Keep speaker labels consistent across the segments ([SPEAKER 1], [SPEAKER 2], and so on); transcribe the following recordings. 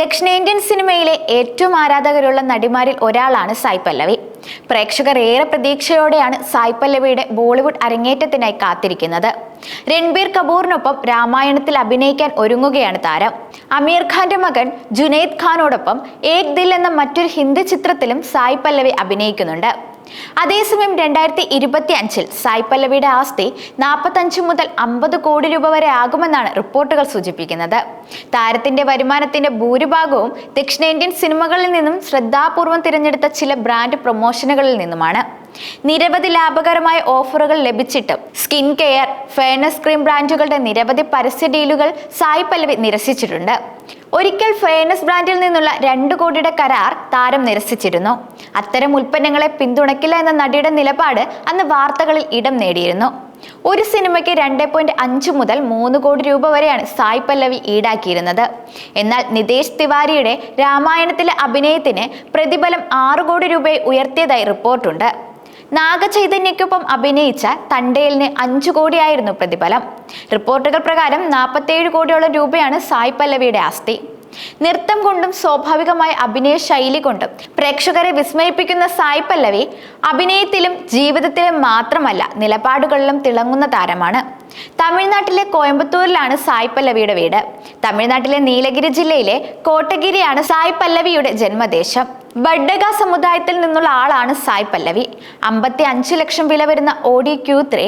[SPEAKER 1] ദക്ഷിണേന്ത്യൻ സിനിമയിലെ ഏറ്റവും ആരാധകരുള്ള നടിമാരിൽ ഒരാളാണ് സായ് പല്ലവി. പ്രേക്ഷകർ ഏറെ പ്രതീക്ഷയോടെയാണ് സായ് പല്ലവിയുടെ ബോളിവുഡ് അരങ്ങേറ്റത്തിനായി കാത്തിരിക്കുന്നത്. രൺബീർ കപൂറിനൊപ്പം രാമായണത്തിൽ അഭിനയിക്കാൻ ഒരുങ്ങുകയാണ് താരം. അമീർ ഖാന്റെ മകൻ ജുനൈദ് ഖാനോടൊപ്പം ഏക് ദിൽ എന്ന മറ്റൊരു ഹിന്ദി ചിത്രത്തിലും സായ് പല്ലവി അഭിനയിക്കുന്നുണ്ട്. അതേസമയം രണ്ടായിരത്തി ഇരുപത്തി അഞ്ചിൽ സായ് പല്ലവിയുടെ ആസ്തി നാൽപ്പത്തഞ്ച് മുതൽ അമ്പത് കോടി രൂപ വരെ ആകുമെന്നാണ് റിപ്പോർട്ടുകൾ സൂചിപ്പിക്കുന്നത്. താരത്തിന്റെ വരുമാനത്തിന്റെ ഭൂരിഭാഗവും ദക്ഷിണേന്ത്യൻ സിനിമകളിൽ നിന്നും ശ്രദ്ധാപൂർവം തിരഞ്ഞെടുത്ത ചില ബ്രാൻഡ് പ്രൊമോഷനുകളിൽ നിന്നുമാണ്. നിരവധി ലാഭകരമായ ഓഫറുകൾ ലഭിച്ചിട്ടും സ്കിൻ കെയർ ഫെയർനെസ് ക്രീം ബ്രാൻഡുകളുടെ നിരവധി പരസ്യ ഡീലുകൾ സായ് പല്ലവി നിരസിച്ചിട്ടുണ്ട്. ഒരിക്കൽ ഫെയർനെസ് ബ്രാൻഡിൽ നിന്നുള്ള രണ്ട് കോടിയുടെ കരാർ താരം നിരസിച്ചിരുന്നു. അത്തരം ഉൽപ്പന്നങ്ങളെ പിന്തുണയ്ക്കില്ല എന്ന നടിയുടെ നിലപാട് അന്ന് വാർത്തകളിൽ ഇടം നേടിയിരുന്നു. ഒരു സിനിമയ്ക്ക് രണ്ട് പോയിന്റ് അഞ്ച് മുതൽ മൂന്ന് കോടി രൂപ വരെയാണ് സായ് പല്ലവി ഈടാക്കിയിരുന്നത്. എന്നാൽ നിതേഷ് തിവാരിയുടെ രാമായണത്തിലെ അഭിനയത്തിന് പ്രതിഫലം ആറ് കോടി രൂപയെ ഉയർത്തിയതായി റിപ്പോർട്ടുണ്ട്. നാഗചൈതന്യക്കൊപ്പം അഭിനയിച്ച തണ്ടേലിന് അഞ്ചു കോടിയായിരുന്നു പ്രതിഫലം. റിപ്പോർട്ടുകൾ പ്രകാരം നാൽപ്പത്തേഴ് കോടിയോളം രൂപയാണ് സായ് പല്ലവിയുടെ ആസ്തി. നൃത്തം കൊണ്ടും സ്വാഭാവികമായ അഭിനയ ശൈലി കൊണ്ടും പ്രേക്ഷകരെ വിസ്മയിപ്പിക്കുന്ന സായ് പല്ലവി അഭിനയത്തിലും ജീവിതത്തിലും മാത്രമല്ല നിലപാടുകളിലും തിളങ്ങുന്ന താരമാണ്. തമിഴ്നാട്ടിലെ കോയമ്പത്തൂരിലാണ് സായ് പല്ലവിയുടെ വീട്. തമിഴ്നാട്ടിലെ നീലഗിരി ജില്ലയിലെ കോട്ടഗിരിയാണ് സായ് പല്ലവിയുടെ ജന്മദേശം. ബഡ്ഡക സമുദായത്തിൽ നിന്നുള്ള ആളാണ് സായ് പല്ലവി. അമ്പത്തി അഞ്ച് ലക്ഷം വില വരുന്ന ഓഡി ക്യൂ ത്രീ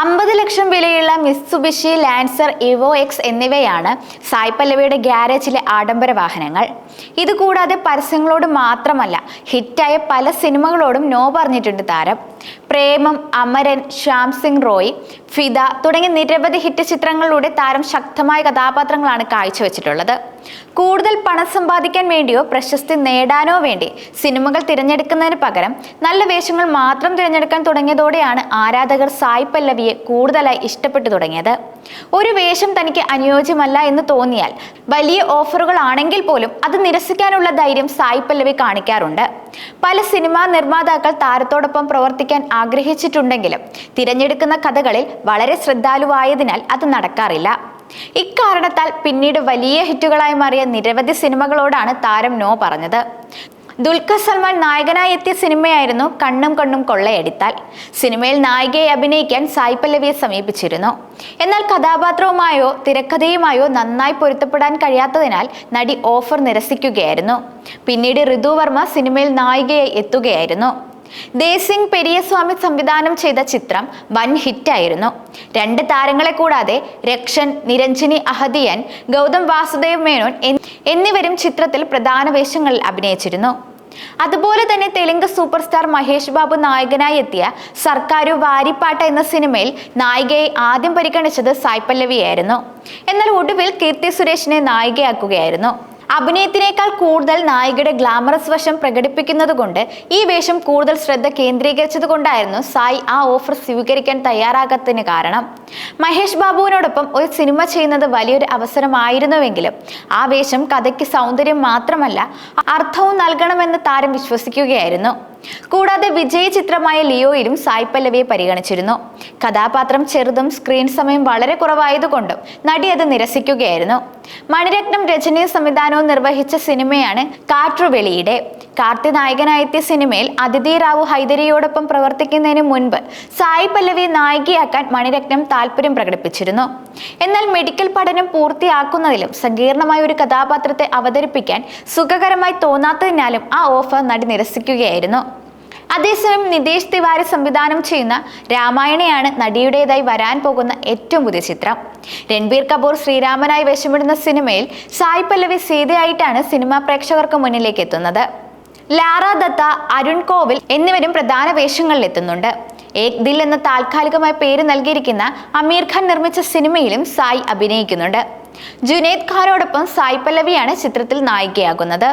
[SPEAKER 1] അമ്പത് ലക്ഷം വിലയുള്ള മിസ്സുബിഷി ലാൻസർ ഇവോ എക്സ് എന്നിവയാണ് സായ് പല്ലവിയുടെ ഗ്യാരേജിലെ ആഡംബര വാഹനങ്ങൾ. ഇതുകൂടാതെ പരസ്യങ്ങളോട് മാത്രമല്ല ഹിറ്റായ പല സിനിമകളോടും നോ പറഞ്ഞിട്ടുണ്ട് താരം. പ്രേമം അമരൻ ശ്യാം സിംഗ് റോയ് ഫിദ തുടങ്ങിയ നിരവധി ഹിറ്റ് ചിത്രങ്ങളിലൂടെ താരം ശക്തമായ കഥാപാത്രങ്ങളാണ് കാഴ്ചവെച്ചിട്ടുള്ളത്. കൂടുതൽ പണം സമ്പാദിക്കാൻ വേണ്ടിയോ പ്രശസ്തി നേടാനോ വേണ്ടി സിനിമകൾ തിരഞ്ഞെടുക്കുന്നതിന് പകരം നല്ല വേഷങ്ങൾ മാത്രം തിരഞ്ഞെടുക്കാൻ തുടങ്ങിയതോടെയാണ് ആരാധകർ സായ് പല്ലവിയെ കൂടുതലായി ഇഷ്ടപ്പെട്ടു തുടങ്ങിയത്. ഒരു വേഷം തനിക്ക് അനുയോജ്യമല്ല എന്ന് തോന്നിയാൽ വലിയ ഓഫറുകളാണെങ്കിൽ പോലും അത് നിരസിക്കാനുള്ള ധൈര്യം സായ് പല്ലവി കാണിക്കാറുണ്ട്. പല സിനിമാ നിർമ്മാതാക്കൾ താരത്തോടൊപ്പം പ്രവർത്തിക്കാൻ ആഗ്രഹിച്ചിട്ടുണ്ടെങ്കിലും തിരഞ്ഞെടുക്കുന്ന കഥകളിൽ വളരെ ശ്രദ്ധാലുവായതിനാൽ അത് നടക്കാറില്ല. ഇക്കാരണത്താൽ പിന്നീട് വലിയ ഹിറ്റുകളായി മാറിയ നിരവധി സിനിമകളോടാണ് താരം നോ പറഞ്ഞത്. ദുൽഖർ സൽമാൻ നായകനായി എത്തിയ സിനിമയായിരുന്നു കണ്ണും കണ്ണും കൊള്ളയടിത്താൽ. സിനിമയിൽ നായികയെ അഭിനയിക്കാൻ സായി പല്ലവിയെ സമീപിച്ചിരുന്നു. എന്നാൽ കഥാപാത്രവുമായോ തിരക്കഥയുമായോ നന്നായി പൊരുത്തപ്പെടാൻ കഴിയാത്തതിനാൽ നടി ഓഫർ നിരസിക്കുകയായിരുന്നു. പിന്നീട് ഋതു വർമ്മ സിനിമയിൽ നായികയായി എത്തുകയായിരുന്നു. ദേസിംഗ് പെരിയസ്വാമി സംവിധാനം ചെയ്ത ചിത്രം വൻ ഹിറ്റായിരുന്നു. രണ്ട് താരങ്ങളെ കൂടാതെ രക്ഷൻ നിരഞ്ജനി അഹദിയൻ ഗൗതം വാസുദേവ് മേനോൻ എന്നിവരും ചിത്രത്തിൽ പ്രധാന വേഷങ്ങളിൽ അഭിനയിച്ചിരുന്നു. അതുപോലെ തന്നെ തെലുങ്ക് സൂപ്പർ സ്റ്റാർ മഹേഷ് ബാബു നായകനായി എത്തിയ സർക്കാരു വാരിപ്പാട്ട എന്ന സിനിമയിൽ നായികയെ ആദ്യം പരിഗണിച്ചത് സായ് പല്ലവിയായിരുന്നു എന്നാൽ ഒടുവിൽ കീർത്തി സുരേഷിനെ നായികയാക്കുകയായിരുന്നു. അഭിനയത്തിനേക്കാൾ കൂടുതൽ നായികയുടെ ഗ്ലാമറസ് വശം പ്രകടിപ്പിക്കുന്നത് കൊണ്ട് ഈ വേഷം കൂടുതൽ ശ്രദ്ധ കേന്ദ്രീകരിച്ചത് കൊണ്ടായിരുന്നു സായി ആ ഓഫർ സ്വീകരിക്കാൻ തയ്യാറാകാത്തതിന് കാരണം. മഹേഷ് ബാബുവിനോടൊപ്പം ഒരു സിനിമ ചെയ്യുന്നത് വലിയൊരു അവസരമായിരുന്നുവെങ്കിലും ആ വേഷം കഥയ്ക്ക് സൗന്ദര്യം മാത്രമല്ല അർത്ഥവും നൽകണമെന്ന് താരം വിശ്വസിക്കുകയായിരുന്നു. കൂടാതെ വിജയ ചിത്രമായ ലിയോയിലും സായ് പല്ലവിയെ പരിഗണിച്ചിരുന്നു. കഥാപാത്രം ചെറുതും സ്ക്രീൻ സമയം വളരെ കുറവായതുകൊണ്ടും നടി അത് നിരസിക്കുകയായിരുന്നു. മണിരത്നം രചനയും സംവിധാനവും നിർവഹിച്ച സിനിമയാണ് കാറ്റുവെളിയുടെ കാർത്തി നായകനായെത്തിയ സിനിമയിൽ അതിഥി റാവു ഹൈദരിയോടൊപ്പം പ്രവർത്തിക്കുന്നതിന് മുൻപ് സായി പല്ലവി നായികയാക്കാൻ മണിരത്നം താല്പര്യം പ്രകടിപ്പിച്ചിരുന്നു. എന്നാൽ മെഡിക്കൽ പഠനം പൂർത്തിയാക്കുന്നതിലും സങ്കീർണമായ ഒരു കഥാപാത്രത്തെ അവതരിപ്പിക്കാൻ സുഖകരമായി തോന്നാത്തതിനാലും ആ ഓഫർ നടി നിരസിക്കുകയായിരുന്നു. അതേസമയം നിതേഷ് തിവാരി സംവിധാനം ചെയ്യുന്ന രാമായണയാണ് നടിയുടേതായി വരാൻ പോകുന്ന ഏറ്റവും പുതിയ ചിത്രം. രൺബീർ കപൂർ ശ്രീരാമനായി വേഷമിടുന്ന സിനിമയിൽ സായ് പല്ലവി സീതയായിട്ടാണ് സിനിമാ പ്രേക്ഷകർക്ക് മുന്നിലേക്ക് എത്തുന്നത്. ലാറ ദത്ത അരുൺ കോവിൽ എന്നിവരും പ്രധാന വേഷങ്ങളിൽ എത്തുന്നുണ്ട് ഏക് ദിൽ എന്ന താൽക്കാലികമായ പേര് നൽകിയിരിക്കുന്ന അമീർ ഖാൻ നിർമ്മിച്ച സിനിമയിലും സായി അഭിനയിക്കുന്നുണ്ട്. ജുനേദ് ഖാനോടൊപ്പം സായ് പല്ലവിയാണ് ചിത്രത്തിൽ നായികയാകുന്നത്.